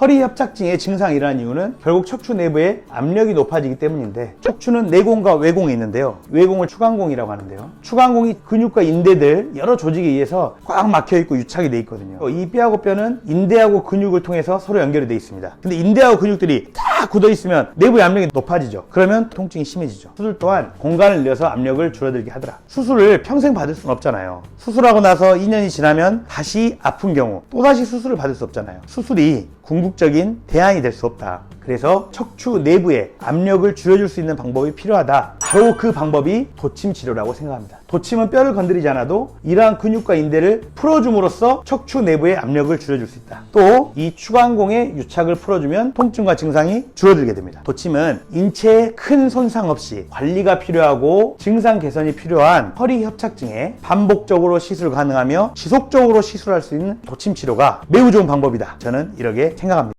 허리 협착증의 증상이 일어나는 이유는 결국 척추 내부에 압력이 높아지기 때문인데 척추는 내공과 외공이 있는데요. 외공을 추간공이라고 하는데요. 추간공이 근육과 인대들 여러 조직에 의해서 꽉 막혀 있고 유착이 돼 있거든요. 이 뼈하고 뼈는 인대하고 근육을 통해서 서로 연결이 돼 있습니다. 근데 인대하고 근육들이 다 굳어 있으면 내부의 압력이 높아지죠. 그러면 통증이 심해지죠. 수술 또한 공간을 내서 압력을 줄어들게 하더라. 수술을 평생 받을 수는 없잖아요. 수술하고 나서 2년이 지나면 다시 아픈 경우 또 다시 수술을 받을 수 없잖아요. 수술이 궁극적인 대안이 될 수 없다. 그래서 척추 내부에 압력을 줄여줄 수 있는 방법이 필요하다. 바로 그 방법이 도침 치료라고 생각합니다. 도침은 뼈를 건드리지 않아도 이러한 근육과 인대를 풀어줌으로써 척추 내부의 압력을 줄여줄 수 있다. 또 이 추간공의 유착을 풀어주면 통증과 증상이 줄어들게 됩니다. 도침은 인체에 큰 손상 없이 관리가 필요하고 증상 개선이 필요한 허리 협착증에 반복적으로 시술 가능하며 지속적으로 시술할 수 있는 도침 치료가 매우 좋은 방법이다. 저는 이렇게 생각합니다.